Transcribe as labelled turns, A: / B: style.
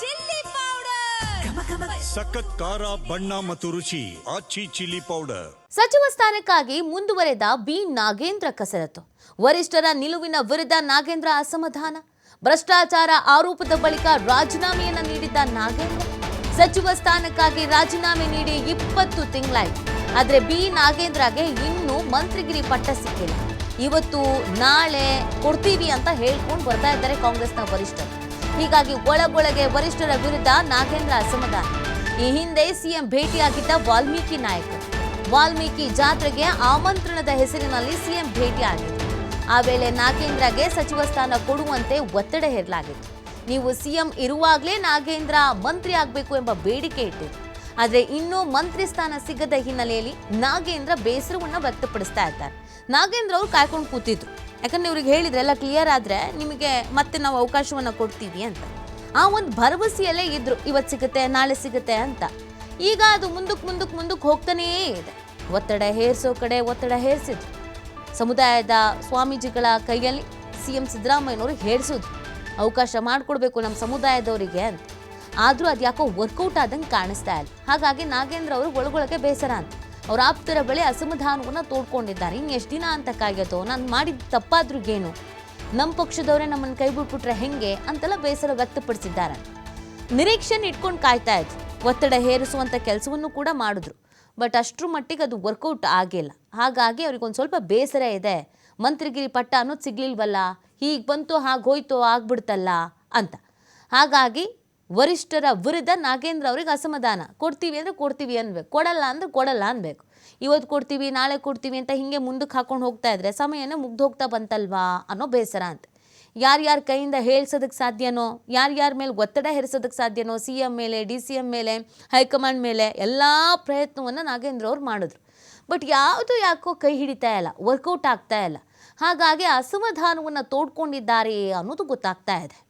A: Chilli powder.
B: ಸಖತ್ ಖಾರ ಬಣ್ಣ ಮತ್ತು ರುಚಿ ಆಚಿ ಚಿಲ್ಲಿ ಪೌಡರ್.
C: ಸಚಿವ ಸ್ಥಾನಕ್ಕಾಗಿ ಮುಂದುವರೆದ ಬಿ ನಾಗೇಂದ್ರ ಕಸರತ್ತು. ವರಿಷ್ಠರ ನಿಲುವಿನ ವಿರುದ್ಧ ನಾಗೇಂದ್ರ ಅಸಮಾಧಾನ. ಭ್ರಷ್ಟಾಚಾರ ಆರೋಪದ ಬಳಿಕ ರಾಜೀನಾಮೆಯನ್ನ ನೀಡಿದ್ದ ನಾಗೇಂದ್ರ. ಸಚಿವ ಸ್ಥಾನಕ್ಕಾಗಿ ರಾಜೀನಾಮೆ ನೀಡಿ ಇಪ್ಪತ್ತು ತಿಂಗಳಾಯ್ತು. ಆದ್ರೆ ಬಿ ನಾಗೇಂದ್ರಗೆ ಇನ್ನೂ ಮಂತ್ರಿಗಿರಿ ಪಟ್ಟ ಸಿಕ್ಕಿಲ್ಲ. ಇವತ್ತು ನಾಳೆ ಕೊಡ್ತೀವಿ ಅಂತ ಹೇಳ್ಕೊಂಡು ಬರ್ತಾ ಇದ್ದಾರೆ ಕಾಂಗ್ರೆಸ್ನ ವರಿಷ್ಠರು. ಹೀಗಾಗಿ ಒಳಗೊಳಗೆ ವರಿಷ್ಠರ ವಿರುದ್ಧ ನಾಗೇಂದ್ರ ಅಸಮಾಧಾನ ಈ ಹಿಂದೆ ಸಿಎಂ ಭೇಟಿಯಾಗಿದ್ದ ವಾಲ್ಮೀಕಿ ನಾಯಕ. ವಾಲ್ಮೀಕಿ ಜಾತ್ರೆಗೆ ಆಮಂತ್ರಣದ ಹೆಸರಿನಲ್ಲಿ ಸಿಎಂ ಭೇಟಿಯಾಗಿತ್ತು ಆ ವೇಳೆ ನಾಗೇಂದ್ರಗೆ ಸಚಿವ ಸ್ಥಾನ ಕೊಡುವಂತೆ ಒತ್ತಡ ಹೇರಲಾಗಿತ್ತು. ನೀವು ಸಿಎಂ ಇರುವಾಗಲೇ ನಾಗೇಂದ್ರ ಮಂತ್ರಿ ಆಗಬೇಕು ಎಂಬ ಬೇಡಿಕೆ ಇಟ್ಟಿತ್ತು ಆದರೆ ಇನ್ನೂ ಮಂತ್ರಿ ಸ್ಥಾನ ಸಿಗದ ಹಿನ್ನೆಲೆಯಲ್ಲಿ ನಾಗೇಂದ್ರ ಬೇಸರವನ್ನು ವ್ಯಕ್ತಪಡಿಸ್ತಾ ಇದ್ದಾರೆ. ನಾಗೇಂದ್ರ ಅವರು ಕಾಯ್ಕೊಂಡು ಕೂತಿದ್ರು. ಯಾಕಂದ್ರೆ ಇವ್ರಿಗೆ ಹೇಳಿದ್ರೆ, ಎಲ್ಲ ಕ್ಲಿಯರ್ ಆದ್ರೆ ನಿಮಗೆ ಮತ್ತೆ ನಾವು ಅವಕಾಶವನ್ನ ಕೊಡ್ತೀವಿ ಅಂತ. ಆ ಒಂದು ಭರವಸೆಯಲ್ಲೇ ಇದ್ರು ಇವತ್ತು ಸಿಗುತ್ತೆ, ನಾಳೆ ಸಿಗುತ್ತೆ ಅಂತ. ಈಗ ಅದು ಮುಂದಕ್ಕೆ ಮುಂದಕ್ಕೆ ಮುಂದಕ್ಕೆ ಹೋಗ್ತಾನೇ ಇದೆ. ಒತ್ತಡ ಹೇರಿಸೋ ಕಡೆ ಒತ್ತಡ ಹೇರಿಸಿದ್ರು. ಸಮುದಾಯದ ಸ್ವಾಮೀಜಿಗಳ ಕೈಯಲ್ಲಿ ಸಿ ಎಂ ಸಿದ್ದರಾಮಯ್ಯನವರು ಹೇರ್ಸೋದು ಅವಕಾಶ ಮಾಡಿಕೊಡ್ಬೇಕು ನಮ್ಮ ಸಮುದಾಯದವರಿಗೆ ಅಂತ. ಆದರೂ ಅದು ಯಾಕೋ ವರ್ಕೌಟ್ ಆದಂಗೆ ಕಾಣಿಸ್ತಾ ಇಲ್ಲ. ಹಾಗಾಗಿ ನಾಗೇಂದ್ರ ಅವರು ಒಳಗೊಳಗೆ ಬೇಸರ ಅಂತ. ಅವ್ರ ಆಪ್ತರ ಬಳಿ ಅಸಮಾಧಾನವನ್ನು ತೋಡ್ಕೊಂಡಿದ್ದಾರೆ. ಇನ್ನು ಎಷ್ಟು ದಿನ ಅಂತ ಕಾಯ್ಯತೋ ನಾನು ಮಾಡಿದ ತಪ್ಪಾದ್ರೂ ಏನು ನಮ್ಮ ಪಕ್ಷದವರೇ ನಮ್ಮನ್ನು ಕೈ ಬಿಟ್ಬಿಟ್ರೆ ಹೆಂಗೆ ಅಂತೆಲ್ಲ ಬೇಸರ ವ್ಯಕ್ತಪಡಿಸಿದ್ದಾರೆ. ನಿರೀಕ್ಷೆನ ಇಟ್ಕೊಂಡು ಕಾಯ್ತಾ ಇದ್ರು. ಒತ್ತಡ ಹೇರಿಸುವಂಥ ಕೆಲಸವನ್ನು ಕೂಡ ಮಾಡಿದ್ರು. ಬಟ್ ಅಷ್ಟರ ಮಟ್ಟಿಗೆ ಅದು ವರ್ಕೌಟ್ ಆಗಿಲ್ಲ. ಹಾಗಾಗಿ ಅವ್ರಿಗೊಂದು ಸ್ವಲ್ಪ ಬೇಸರ ಇದೆ. ಮಂತ್ರಿಗಿರಿ ಪಟ್ಟ ಅನ್ನೋದು ಸಿಗ್ಲಿಲ್ವಲ್ಲ? ಹೀಗೆ ಬಂತು ಹಾಗೆ ಹೋಯ್ತು ಆಗ್ಬಿಡ್ತಲ್ಲ ಅಂತ. ಹಾಗಾಗಿ ವರಿಷ್ಠರ ವಿರುದ್ಧ ನಾಗೇಂದ್ರ ಅವ್ರಿಗೆ ಅಸಮಾಧಾನ. ಕೊಡ್ತೀವಿ ಅಂದರೆ ಕೊಡ್ತೀವಿ ಅನ್ಬೇಕು. ಕೊಡಲ್ಲ ಅಂದ್ರೆ ಕೊಡಲ್ಲ ಅನ್ಬೇಕು. ಇವತ್ತು ಕೊಡ್ತೀವಿ, ನಾಳೆ ಕೊಡ್ತೀವಿ ಅಂತ ಹಿಂಗೆ ಮುಂದಕ್ಕೆ ಹಾಕೊಂಡು ಹೋಗ್ತಾ ಇದ್ರೆ ಸಮಯನೇ ಮುಗ್ದು ಹೋಗ್ತಾ ಬಂತಲ್ವಾ ಅನ್ನೋ ಬೇಸರ ಅಂತ. ಯಾರ್ಯಾರ ಕೈಯಿಂದ ಹೇಳ್ಸೋದಕ್ಕೆ ಸಾಧ್ಯನೋ ಯಾರ್ಯಾರ ಮೇಲೆ ಒತ್ತಡ ಹೆರಿಸೋದಕ್ಕೆ ಸಾಧ್ಯನೋ, ಸಿ ಎಂ ಮೇಲೆ, ಡಿ ಸಿ ಎಂ ಮೇಲೆ, ಹೈಕಮಾಂಡ್ ಮೇಲೆ ಎಲ್ಲ ಪ್ರಯತ್ನವನ್ನು ನಾಗೇಂದ್ರ ಅವ್ರು ಮಾಡಿದ್ರು. ಬಟ್ ಯಾವುದು ಯಾಕೋ ಕೈ ಹಿಡಿತಾ ಇಲ್ಲ, ವರ್ಕೌಟ್ ಆಗ್ತಾ ಇಲ್ಲ. ಹಾಗಾಗಿ ಅಸಮಾಧಾನವನ್ನು ತೋಡ್ಕೊಂಡಿದ್ದಾರೆ ಅನ್ನೋದು ಗೊತ್ತಾಗ್ತಾ ಇದೆ.